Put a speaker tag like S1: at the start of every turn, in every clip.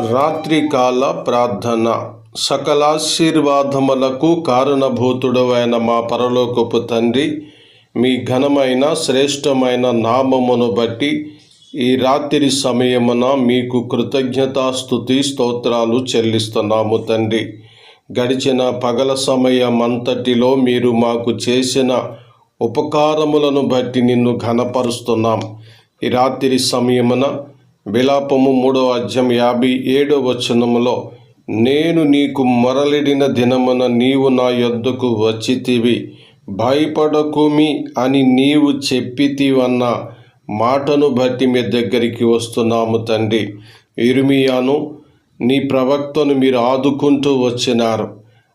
S1: రాత్రికాల ప్రార్థన. సకలాశీర్వాదములకు కారణభూతుడవైన మా పరలోకపు తండ్రి మీ ఘనమైన శ్రేష్టమైన నామమును బట్టి ఈ రాత్రి సమయమున మీకు కృతజ్ఞతాస్థుతి స్తోత్రాలు చెల్లిస్తున్నాము తండ్రి. గడిచిన పగల సమయం అంతటిలో మీరు మాకు చేసిన ఉపకారములను బట్టి నిన్ను ఘనపరుస్తున్నాం. ఈ రాత్రి సమయమున విలాపము మూడో అధ్యాయం యాభై ఏడో వచనములో నేను నీకు మొరలిడిన దినమున నీవు నా యొద్దకు వచ్చితివి. భయపడకుమి అని నీవు చెప్పితివన్న మాటను బట్టి మీ దగ్గరికి వస్తున్నాము తండ్రి. ఇరుమియాను నీ ప్రవక్తను మీరు ఆదుకుంటూ వచ్చినారు.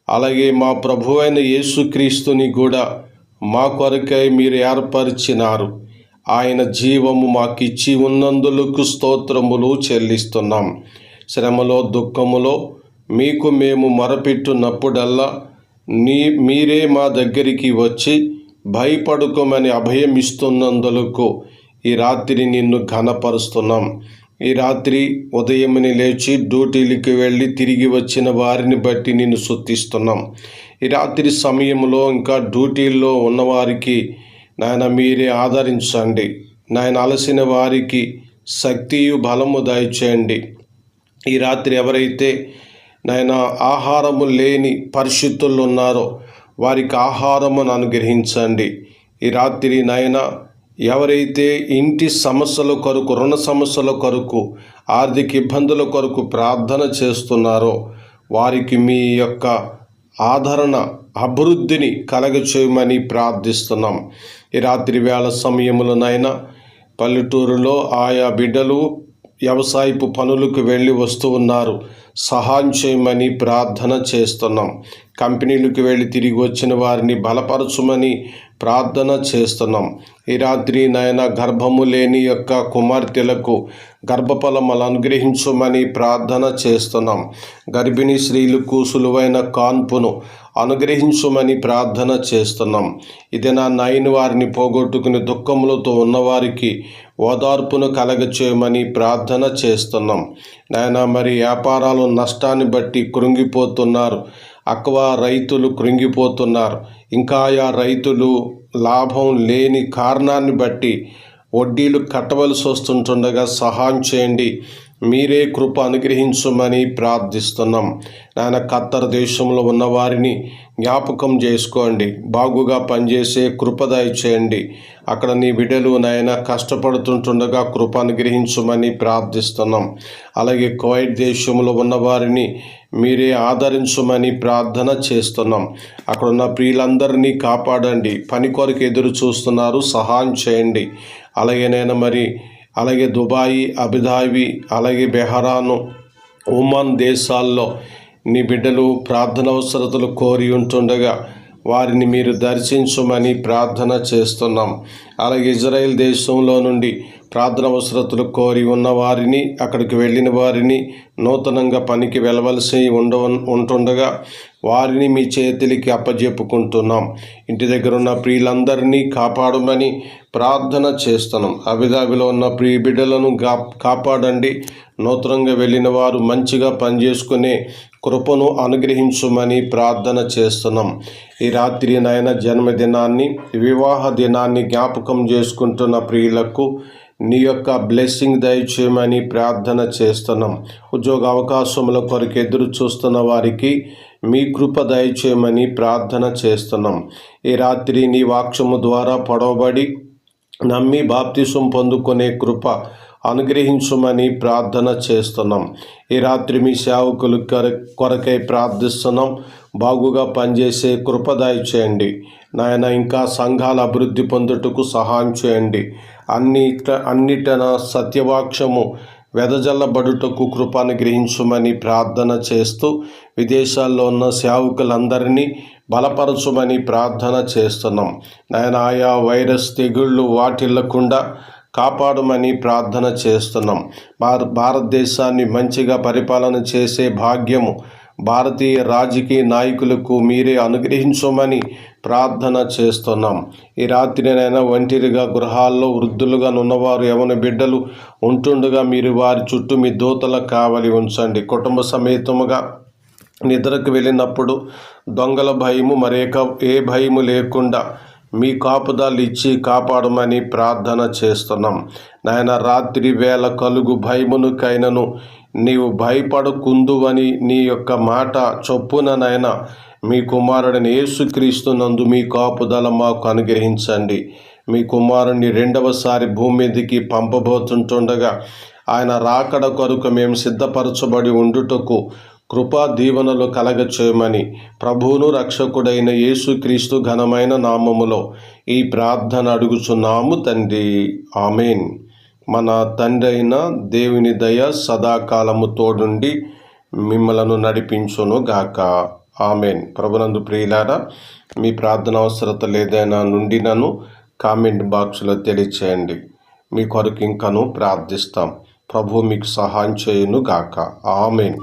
S1: అలాగే మా ప్రభు అయిన యేసుక్రీస్తుని కూడా మా కొరకై మీరు ఏర్పరిచినారు. ఆయన జీవము మాకిచ్చి ఉన్నందులకు స్తోత్రములు చెల్లిస్తున్నాం. శ్రమలో దుఃఖములో మీకు మేము మొరపెట్టున్నప్పుడల్లా నీ మీరే మా దగ్గరికి వచ్చి భయపడుకోమని అభయం ఇస్తున్నందులకు ఈ రాత్రి నిన్ను ఘనపరుస్తున్నాం. ఈ రాత్రి ఉదయముని లేచి డ్యూటీలకి వెళ్ళి తిరిగి వచ్చిన వారిని బట్టి నిన్ను శుద్ధిస్తున్నాం ఈ రాత్రి సమయంలో ఇంకా డ్యూటీల్లో ఉన్నవారికి నాయన మీరే ఆదరించండి. నాయన అలసిన వారికి శక్తియు బలము దయచేయండి. ఈ రాత్రి ఎవరైతే నాయన ఆహారము లేని పరిస్థితుల్లో ఉన్నారో వారికి ఆహారమును అనుగ్రహించండి. ఈ రాత్రి నాయన ఎవరైతే ఇంటి సమస్యల కొరకు రుణ సమస్యల కొరకు ఆర్థిక ఇబ్బందుల కొరకు ప్రార్థన చేస్తున్నారో వారికి మీ యొక్క ఆదరణ అభివృద్ధిని కలగచేయమని ప్రార్థిస్తున్నాం. ఈ రాత్రి వేళ సమయములనైనా పల్లెటూరులో ఆయా బిడ్డలు వ్యవసాయపు పనులకు వెళ్ళి వస్తూ ఉన్నారు. సహాయం చేయమని ప్రార్థన చేస్తున్నాం. కంపెనీలకు వెళ్ళి తిరిగి వచ్చిన వారిని బలపరచుమని ప్రార్థన చేస్తున్నాం. ఈ రాత్రి నాయన గర్భము లేని యొక్క కుమార్తెలకు గర్భఫలములు అనుగ్రహించమని ప్రార్థన చేస్తున్నాం. గర్భిణీ స్త్రీలకు సులువైన కాన్పును అనుగ్రహించమని ప్రార్థన చేస్తున్నాం. ఇది నా నైన్ వారిని పోగొట్టుకుని దుఃఖములతో ఉన్నవారికి ఓదార్పును కలగచేయమని ప్రార్థన చేస్తున్నాం. నాయన మరి వ్యాపారాలు నష్టాన్ని బట్టి కృంగిపోతున్నారు. అక్వా రైతులు కృంగిపోతున్నారు. ఇంకా ఆ రైతులు లాభం లేని కారణాన్ని బట్టి వడ్డీలు కట్టవలసి వస్తుంటుండగా సహాయం చేయండి. మీరే కృప అనుగ్రహించమని ప్రార్థిస్తున్నాం. నాయన ఖత్తర్ దేశంలో ఉన్న వారిని జ్ఞాపకం చేసుకోండి. బాగుగా పనిచేసే కృపదాయ చేయండి. అక్కడ నీ బిడ్డలు నాయన కష్టపడుతుంటుండగా కృప అనుగ్రహించమని ప్రార్థిస్తున్నాం. అలాగే కువైట్ దేశంలో ఉన్న వారిని మీరే ఆదరించమని ప్రార్థన చేస్తున్నాం. అక్కడ ఉన్న ప్రియులందరినీ కాపాడండి. పని కొరకు ఎదురు చూస్తున్నారు. సహాయం చేయండి. అలాగే నేను మరి అలాగే దుబాయి అబుదాబి అలాగే బెహరాను ఒమాన్ దేశాల్లో నీ బిడ్డలు ప్రార్థన అవసరతలు కోరి ఉంటుండగా వారిని మీరు దర్శించమని ప్రార్థన చేస్తున్నాం. అలాగే ఇజ్రాయెల్ దేశంలో నుండి ప్రార్థన అవసరతలు కోరి ఉన్న వారిని అక్కడికి వెళ్ళిన వారిని నూతనంగా పనికి వెళ్ళవలసి ఉండ ఉంటుండగా వారిని మీ చేతులకి అప్పజెప్పుకుంటున్నాం. ఇంటి దగ్గర ఉన్న ప్రియులందరినీ కాపాడమని ప్రార్థన చేస్తున్నాం. అబిదాబిలో ఉన్న ప్రియ బిడ్డలను కాపాడండి. నూతనంగా వెళ్ళిన వారు మంచిగా పనిచేసుకునే కృపను అనుగ్రహించమని ప్రార్థన చేస్తున్నాం. ఈ రాత్రి నాయన జన్మదినాన్ని వివాహ దినాన్ని జ్ఞాపకం చేసుకుంటున్న ప్రియులకు నీ యొక్క బ్లెస్సింగ్ దయచేయమని ప్రార్థన చేస్తున్నాం. ఉద్యోగ అవకాశముల కొరకు ఎదురు చూస్తున్న వారికి మీ కృప దయచేయమని ప్రార్థన చేస్తున్నాం. ఈ రాత్రి నీ వాక్యము ద్వారా పొడవబడి నమ్మి బాప్తిసం పొందుకునే కృప అనుగ్రహించమని ప్రార్థన చేస్తున్నాం. ఈ రాత్రి మీ సేవకులు కొరకై ప్రార్థిస్తున్నాం. బాగుగా పనిచేసే కృపదాయి చేయండి. నాయన ఇంకా సంఘాల అభివృద్ధి పొందుటకు సహాయం చేయండి. అన్నిట అన్నిటన సత్యవాక్షము వెదజల్లబడుటకు కృపాను గ్రహించమని ప్రార్థన చేస్తూ విదేశాల్లో ఉన్న సేవకులందరినీ బలపరచమని ప్రార్థన చేస్తున్నాం. నాయన ఆయా వైరస్ తెగుళ్ళు వాటిల్లకుండా కాపాడమని ప్రార్థన చేస్తున్నాం. భార భారతదేశాన్ని మంచిగా పరిపాలన చేసే భాగ్యము భారతీయ రాజకీయ నాయకులకు మీరే అనుగ్రహించమని ప్రార్థన చేస్తున్నాం. ఈ రాత్రినైనా ఒంటిరిగా గృహాల్లో వృద్ధులుగా ఉన్నవారు యవన బిడ్డలు ఉంటుండగా మీరు వారి చుట్టూ మీ దూతల కావలి ఉంచండి. కుటుంబ సమేతముగా నిద్రకు వెళ్ళినప్పుడు దొంగల భయము మరేక ఏ భయము లేకుండా మీ కాపుదాలు ఇచ్చి కాపాడమని ప్రార్థన చేస్తున్నాం. నాయన రాత్రి వేళ కలుగు భయమును కైనను నీవు భయపడకుందువని నీ యొక్క మాట చొప్పున మీ కుమారుడిని యేసుక్రీస్తునందు మీ కాపుదల మాకు అనుగ్రహించండి. మీ కుమారుని రెండవసారి భూమి మీదకి పంపబోతుంటుండగా ఆయన రాకడ కొరకు మేము సిద్ధపరచబడి ఉండుటకు కృపా దీవెనలు కలగచేయమని ప్రభువును రక్షకుడైన యేసుక్రీస్తు ఘనమైన నామములో ఈ ప్రార్థన అడుగుచున్నాము తండ్రి. ఆమెన్. మన తండ్రి అయిన దేవుని దయ సదాకాలము తోడుండి మిమ్మలను నడిపించును గాక. ఆమెన్. ప్రభునందు ప్రియులారా మీ ప్రార్థన అవసరత ఏదైనా నుండి నన్ను కామెంట్ బాక్స్లో తెలియచేయండి. మీ కొరకు ఇంకను ప్రార్థిస్తాం. ప్రభు మీకు సహాయం చేయును గాక. ఆమెన్.